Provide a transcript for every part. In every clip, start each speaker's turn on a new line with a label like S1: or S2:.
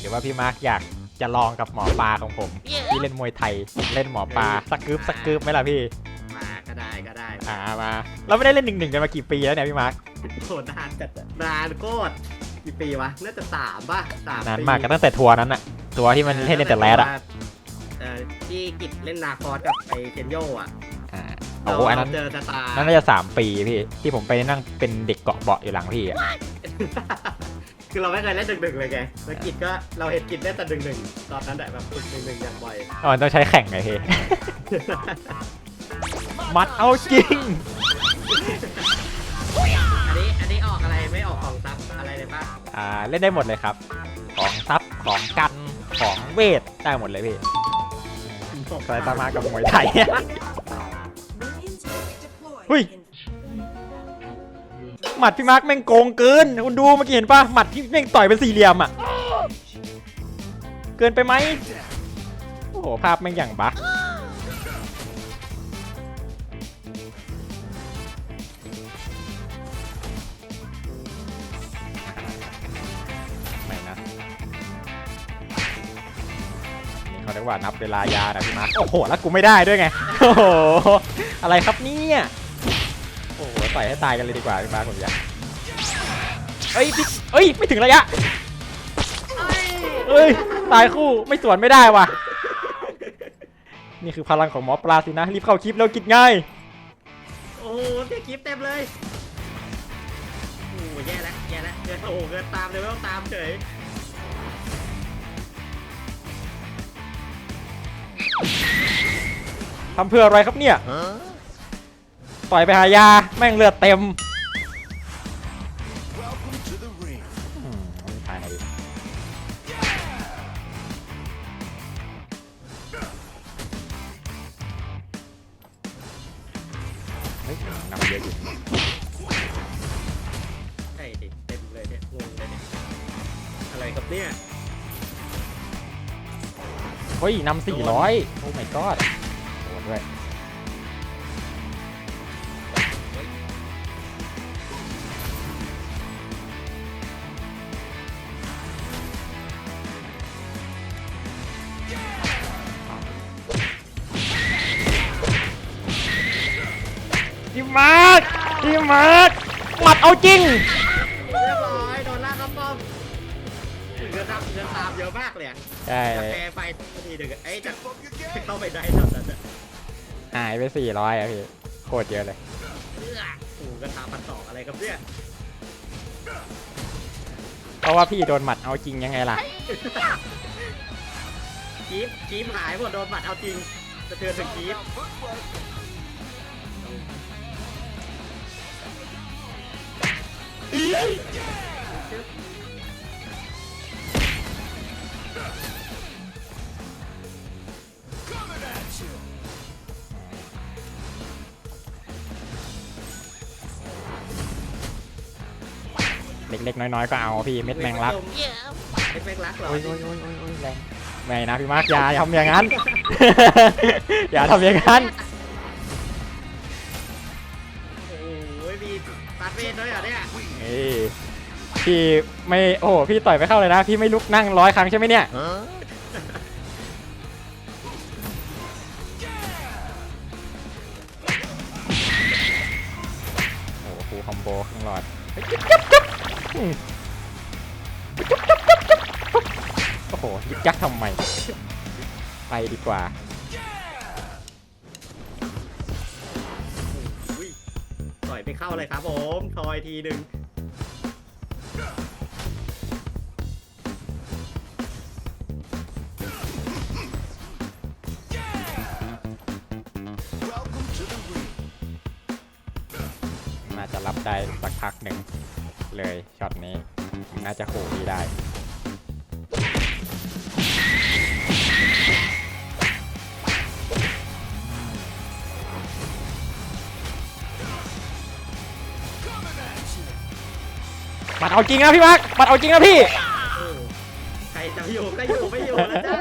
S1: หรือว่าพี่มาร์กอยากจะลองกับหมอปลาของผมที่เล่นมวยไทยเล่นหมอปลาสักกึบสักกึบไหมล่ะพี่
S2: มาก็ได้ก็ได้
S1: อ่ามาเราไม่ได้เล่นหนึ่งหนึ่งกันมากี่ปีแล้วเนี่ยพี่มาร์ก
S2: โหนานจัดอะนานโคตรกี่ปีวะน่าจะสามป่ะสาม
S1: นาน
S2: ปี
S1: มากกันตั้งแต่ทัวร์นั้นอะทัวร์ที่มันเล่นเล่นแต่แรดอะ
S2: เออที่กิจเล่นนาคอสกับไอเคนโยอะ
S1: อ่าโอ้โหอันนั้น
S2: เราเจอสตาร์
S1: นั่นน่าจะสามปีพี่ที่ผมไปนั่งเป็นเด็กเกาะเบาะอยู่หลังพี่อะ
S2: คือเราไม่เคยเล่นดึงๆเลยไงแล้วกิจก็เราเห็นกิจเล่นแต่ดึงๆตอนนั้นแหละแบบดึงๆอย่างบ่อย
S1: อ๋อต้องใช้แข่งไงพี่มัดเอาจริง
S2: อันนี้อันนี้ออกอะไรไม่ออกของซับอะไรเลยป่ะ
S1: อ่าเล่นได้หมดเลยครับ ของซับของกันของเวทได้หมดเลยพี่สายตามากับมวยไทย Hui. หมัดพี่มาร์กแม่งโกงเกิน คุณดูเมื่อกี้เห็นปะหมัดที่แม่งต่อยเป็นสี่เหลี่ยมอะ เกินไปไหมโอ้โหภาพแม่งอย่างบักไม่นะนี่เขาเรียกว่านับเวลายานะพี่มาร์คโอ้โห แล้วกูไม่ได้ด้วยไง โอ้โห อะไรครับเนี่ย โอ้โหต่อยให้ตายกันเลยดีกว่าพี่มาร์คผมอยากเอ้ยพี่เอ้ย ไม่ถึงระยะเอ้ย ตายคู่ ไม่สวนไม่ได้ว่ะ นี่คือพลังของหมอปลาสินะ รีบเข้าคลิปแล้วกินง่าย
S2: โอ้โหเสียคลิปเต็มเลยโอ้โหแย่แล้วแย่แล้วเกินโอ้โหเกินตามเลยไม่ต้องตามเฉย
S1: ทำเพื่ออะไรครับเนี่ย ต่อยไปหายา แม่งเลือดเต็ม
S3: Welcome to the ring.
S1: อืมไม่ตายไหนดิเฮ้ยนำเยอะอยู่
S2: ใช่ดิเต็มเลยเนี่ยงงเลยเนี่ยอะไรครับเนี่ย
S1: เฮ้ยนำสี่ร้อยโอ้ my god โดนด้วย มาร์คพี่มาร์คหมัดเอาจริง
S2: เรียบร้อยโดนลากเข้าป้อมถึงจะตามถึงจะตามเยอะมากเลยอะ
S1: ใช่
S2: จะแพ้ไปทีหนึ่งอะเอ้ยจะ
S3: Step up your game.
S2: เข้าไปได้เท่านั้นอะ
S1: หายไปสี่ร้อยอะพี่โคตรเยอะเลย
S2: เอื้อโอ้โหกระทาพันสองอะไรครับเนี่ย
S1: เพราะว่าพี่โดนหมัดเอาจริงยังไงล่ะ
S2: คีฟคีฟหายหมดโดนหมัดเอาจริงสะเทือนถึงคีฟ
S3: Footwork.
S1: เล็กๆน้อยๆก็เอาพี่เม็ดแมงลัก
S2: เม็ดแมงลักเหรอ
S1: โอ้ยโอ้ยโอ้ยโอ้ยโอ้ยแรงไม่นะพี่มาร์คอย่าอย่าทำอย่างนั้น อย่าทำอย่างนั้น
S2: โอ้ยมีปาดเวทด้วยเหรอเนี่ย
S1: เอ้ย พี่ไม่โอ้โหพี่ต่อยไปเข้าเลยนะ พี่ไม่ลุกนั่งร้อยครั้งใช่ไหมเนี่ยโอ้โหคอมโบข้างหลอดเฮ้ยจิ๊บจิ๊บจับจับโอ้โหยึกยักทำไม ไปดีกว่า
S2: ต่อยไปเข้าเลยครับผมทอยทีหนึ่ง
S1: น่าจะรับได้สักพักหนึ่งเลยช็อตนี้ น่าจะโหดีได้มันเอาจริงนะพี่มาร์คมันเอาจริงนะพี่
S2: ใครจะอยู่ก็อยู่ไม่อยู่แล้วจ้า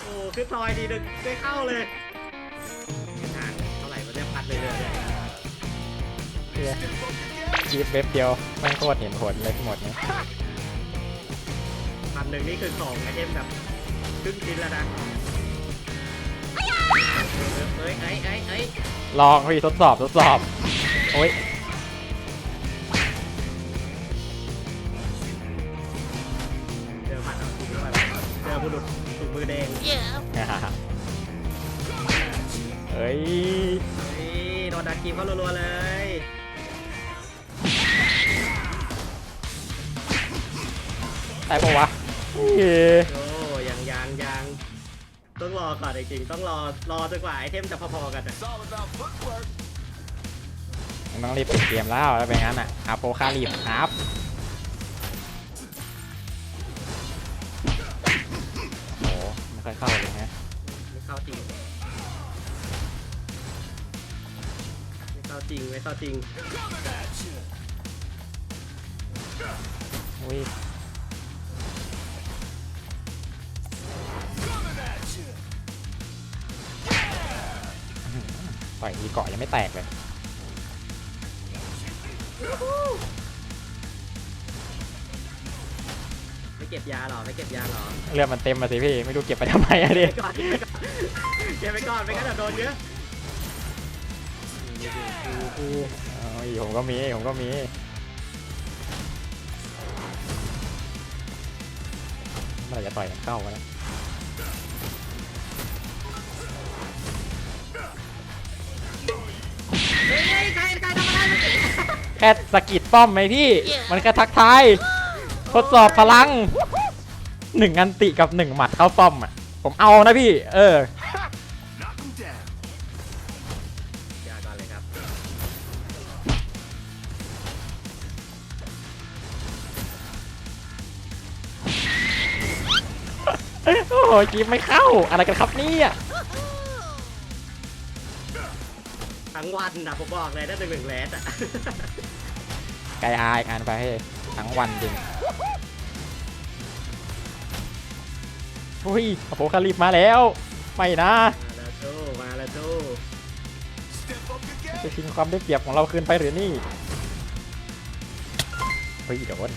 S2: โอ้ คือทอยทีหนึ่งได้เข้าเลยอ่านเท่าไหร่มันจะพัดเลยเลย
S1: คีบเว็บเดียวแม่งโคตรเห็นผลเลยทั้งหมดนี้
S2: มาพันหนึ่งนี่คือของไอเทมแบบครึ่งชิ้นแล้วนะเอ้ยเอ้ยเอ้ยเอ้ย
S1: ลองพี่ทดสอบทดสอบโอ้ย
S2: เจอพันเอาถุงเข้าไปเจอบุรุษถุงมือแดง
S1: เฮ้ย
S2: เฮ้ยโดนดักกิมเขารัวๆเลย
S1: ได้ปะวะเฮ้ย
S2: โอ้ยังยังยังต้องรอก่อนจริงๆต้องรอรอจนกว่าไอเทมจะพอๆกันอะ
S3: It's all about footwork.
S1: มึงต้องรีบปิดเกมแล้วแล้วเป็นงั้นอะอาโปคารีบครับโอ้โหไม่ค่อยเข้าเลยฮะ
S2: ไม่เข้าจริงไม่เข้าจริงไม่เข้าจริง
S3: Coming at you.
S1: อุ้ย ต่อยทีเกาะยังไม่แตกเลย
S2: ไม่เก็บยาหรอไม่เก็บยาหรอ
S1: เลือดมันเต็มมาสิพี่ไม่รู้เก็บไปทำไมอะดิ
S2: ไปก่อนเก็บไปก่อนไม่งั้นเดี๋ยวโดนเยอะ
S1: โอ้ยผมก็มีผมก็มีเมื่อไหร่จะต่อยกันเข้าวะนะ
S2: ค่
S1: สะกิดป้อมไหมพี่ มันแค่ทักทายทดสอบพลังหนึ่งอันติกับหนึ่งหมัดเข้าป้อมอะผมเอานะพี่ เออ
S3: Knock him down.
S2: ยาก่อนเลยครับ
S1: โอ้โหจีบไม่เข้า อะไรกันครับเนี่ย
S2: ทั้งวันนะผมบอกเลยได้หนึ่งหนึ่งแลสอะ
S1: ไกอายอ่านไปให้ทั้งวันจริงอุ้ยโอ้โหคาริบมาแล้ว ไม่นะ
S2: มาแล้วโจมาแล้วโจ
S1: จะชิงความได้เปรียบของเราคืนไปหรือนี่เฮ้ยโดน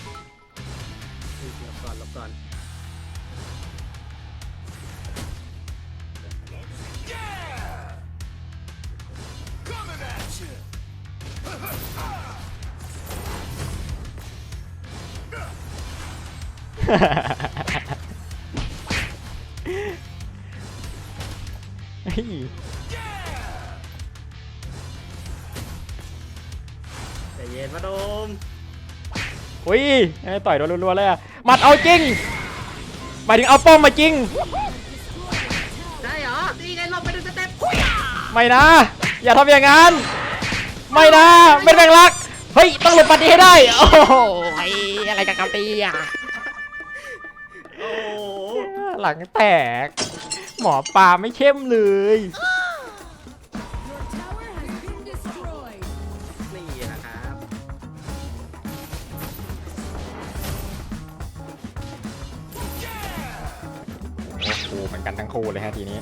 S2: ใจเย็นมาโดม
S1: อุ้ยให้ต่อยโดนรัวๆเลยอะหมัดเอาจริงหมายถึงเอาป้อมมาจริง
S2: ได้เหรอนี่ไงลงไปดูสเต็ป
S1: ไม่นะ อย่าทำอย่างนั้น ไม่นะไม่แบ่งรัก เฮ้ย ต้องหลบปัดนี้ให้ได้ โอ้โหอะไรกันครับตีอะ
S2: โอ้โห
S1: หลังแตก หมอปลาไม่เข้มเลย
S4: Your tower has been destroyed.
S2: นี่นะครับ
S1: โอ้โหเหมือนกันทั้งคู่เลยฮะทีนี้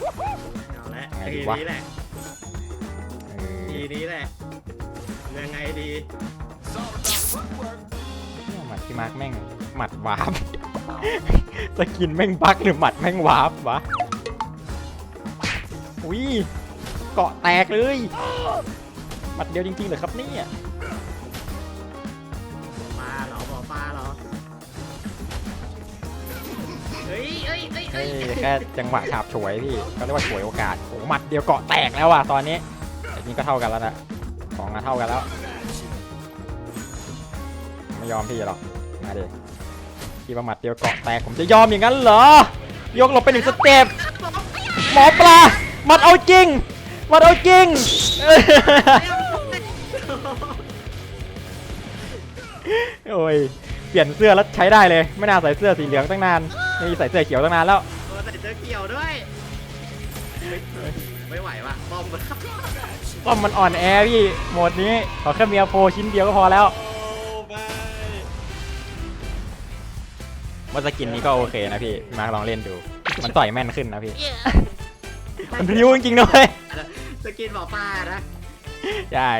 S2: เอาละ
S1: ไงดี
S2: ที
S1: วะ
S2: นี้แหละ
S1: เออ
S2: ทีนี้แหละยังไงดี
S3: It's all about footwork.
S1: เนี่ยหมัดที่มาร์กแม่งหมัดวาร์ป สกินแม่งบักหรือหมัดแม่งวาร์ปวะอุ้ยเกาะแตกเลยหมัดเดียวจริงๆเหรอครับเนี่ย
S2: ปลาเหรอบ่อปลาเหรอเฮ้ยเฮ้ยเฮ้ย
S1: เฮ้
S2: เฮ้
S1: ย
S2: ย
S1: แค่จังหวะฉาบฉวยพี่เขาเรียกว่าฉวยโอกาสโอ้โหหมัดเดียวเกาะแตกแล้วว่ะตอนนี้แต่นี่ก็เท่ากันแล้วนะของอะเท่ากันแล้ว ไม่ยอมพี่หรอกมาดิ พี่ประมัดเดียวเกาะแตกผมจะยอมอย่างนั้นเหรอ ยกหลบไปหนึ่งสเต็ปหมอปลาหมัดเอาจริงหมัดเอาจริง โอ้ย เปลี่ยนเสื้อแล้วใช้ได้เลย ไม่น่าใส่เสื้อสีเหลืองตั้งนานนี่ใส่เสื้อเขียวตั้งนานแล้ว
S2: โอ้ใส่เสื้อเกี่ยวด้วยเฮ้ยไม่ไหวว่ะบอมมันครับ
S1: ป้อมมันอ่อนแอพี่ โหมดนี้ ขอแค่มีอาโฟชิ้นเดียวก็พอแล้ว ว่าสกินนี้ก็โอเคนะพี่พี่มาร์คลองเล่นดู มันต่อยแม่นขึ้นนะพี่ มันพริ้วจริงๆด้วย
S2: สกินบ่อปลานะ
S1: ใช่